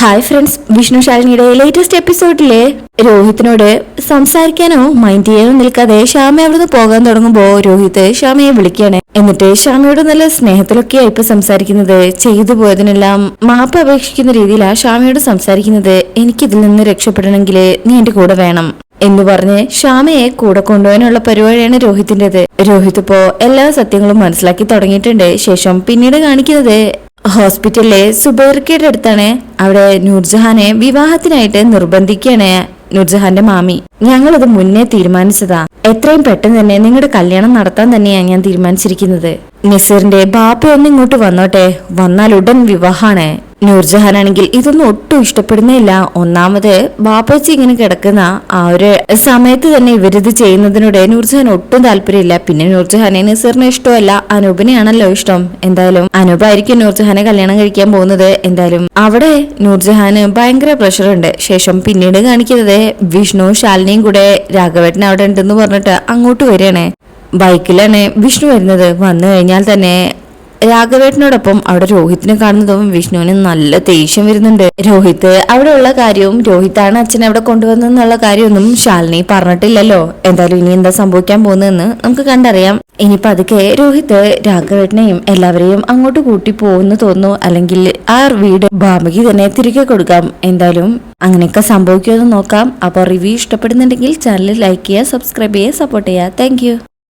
Hi friends Vishnu ശാലിനിയുടെ latest എപ്പിസോഡിലെ രോഹിത്തിനോട് സംസാരിക്കാനോ മൈൻഡ് ചെയ്യാനോ നിൽക്കാതെ ശ്യാമ അവിടുന്ന് പോകാൻ തുടങ്ങുമ്പോ രോഹിത് ശ്യാമയെ വിളിക്കുകയാണ്. എന്നിട്ട് ശ്യാമയോട് നല്ല സ്നേഹത്തിലൊക്കെയാണ് ഇപ്പൊ സംസാരിക്കുന്നത്. ചെയ്തു പോയതിനെല്ലാം മാപ്പ് അപേക്ഷിക്കുന്ന രീതിയിലാണ് ശ്യാമയോട് സംസാരിക്കുന്നത്. എനിക്കിതിൽ നിന്ന് രക്ഷപ്പെടണമെങ്കിൽ നീ എന്റെ കൂടെ വേണം എന്ന് പറഞ്ഞ് ശ്യാമയെ കൂടെ കൊണ്ടുപോകാനുള്ള പരിപാടിയാണ് രോഹിത്തിന്റേത് രോഹിത് ഇപ്പോ എല്ലാ സത്യങ്ങളും മനസ്സിലാക്കി തുടങ്ങിയിട്ടുണ്ട്. ശേഷം പിന്നീട് കാണിക്കുന്നത് ഹോസ്പിറ്റലിലെ സുബൈർക്കയുടെ അടുത്താണ്. അവിടെ നൂർജഹാനെ വിവാഹത്തിനായിട്ട് നിർബന്ധിക്കുകയാണ് നൂർജഹാന്റെ മാമി. ഞങ്ങളത് മുന്നേ തീരുമാനിച്ചതാ. എത്രയും പെട്ടെന്ന് തന്നെ നിങ്ങളുടെ കല്യാണം നടത്താൻ തന്നെയാണ് ഞാൻ തീരുമാനിച്ചിരിക്കുന്നത്. നസീറിന്റെ ബാപ്പ ഒന്ന് ഇങ്ങോട്ട് വന്നോട്ടെ. വന്നാൽ ഉടൻ വിവാഹാണ് നൂർജഹാൻ ആണെങ്കിൽ ഇതൊന്നും ഒട്ടും ഇഷ്ടപ്പെടുന്നില്ല ഒന്നാമത് ബാപ്പച്ചി ഇങ്ങനെ കിടക്കുന്ന ആ ഒരു സമയത്ത് തന്നെ ഇവരിത് ചെയ്യുന്നതിനോട് നൂർജഹാൻ ഒട്ടും താല്പര്യമില്ല. പിന്നെ നൂർജഹാനെ നസീറിന് ഇഷ്ടമല്ല. അനൂപിനെയാണല്ലോ ഇഷ്ടം. എന്തായാലും അനൂപായിരിക്കും നൂർജഹാനെ കല്യാണം കഴിക്കാൻ പോകുന്നത്. എന്തായാലും അവിടെ നൂർജഹാന് ഭയങ്കര പ്രഷറുണ്ട്. ശേഷം പിന്നീട് കാണിക്കുന്നത് വിഷ്ണു ശാലിനിയും കൂടെ രാഘവേട്ടൻ അവിടെ ഉണ്ടെന്ന് പറഞ്ഞിട്ട് അങ്ങോട്ട് വരികയാണ്. ബൈക്കിലാണ് വിഷ്ണു വരുന്നത്. വന്നു കഴിഞ്ഞാൽ തന്നെ രാഘവേട്ടനോടൊപ്പം അവിടെ രോഹിത്തിനെ കാണുന്നതും വിഷ്ണുവിന് നല്ല ദേഷ്യം വരുന്നുണ്ട്. രോഹിത്ത് ഉള്ള കാര്യവും രോഹിത്താണ് അച്ഛനെ അവിടെ കൊണ്ടുവന്നെന്നുള്ള കാര്യമൊന്നും ശാലിനി പറഞ്ഞിട്ടില്ലല്ലോ. എന്തായാലും ഇനി എന്താ സംഭവിക്കാൻ പോകുന്നതെന്ന് നമുക്ക് കണ്ടറിയാം. ഇനി പതുക്കെ രോഹിത്ത് രാഘവേട്ടനെയും എല്ലാവരെയും അങ്ങോട്ട് കൂട്ടി പോകുന്നു തോന്നുന്നു. അല്ലെങ്കിൽ ആ വീട് ബാബയ്ക്ക് തന്നെ തിരികെ കൊടുക്കാം. എന്തായാലും അങ്ങനെയൊക്കെ സംഭവിക്കുമെന്ന് നോക്കാം. അപ്പോൾ റിവ്യൂ ഇഷ്ടപ്പെടുന്നുണ്ടെങ്കിൽ ചാനൽ ലൈക്ക് ചെയ്യുക സബ്സ്ക്രൈബ് ചെയ്യുക സപ്പോർട്ട് ചെയ്യുക. താങ്ക്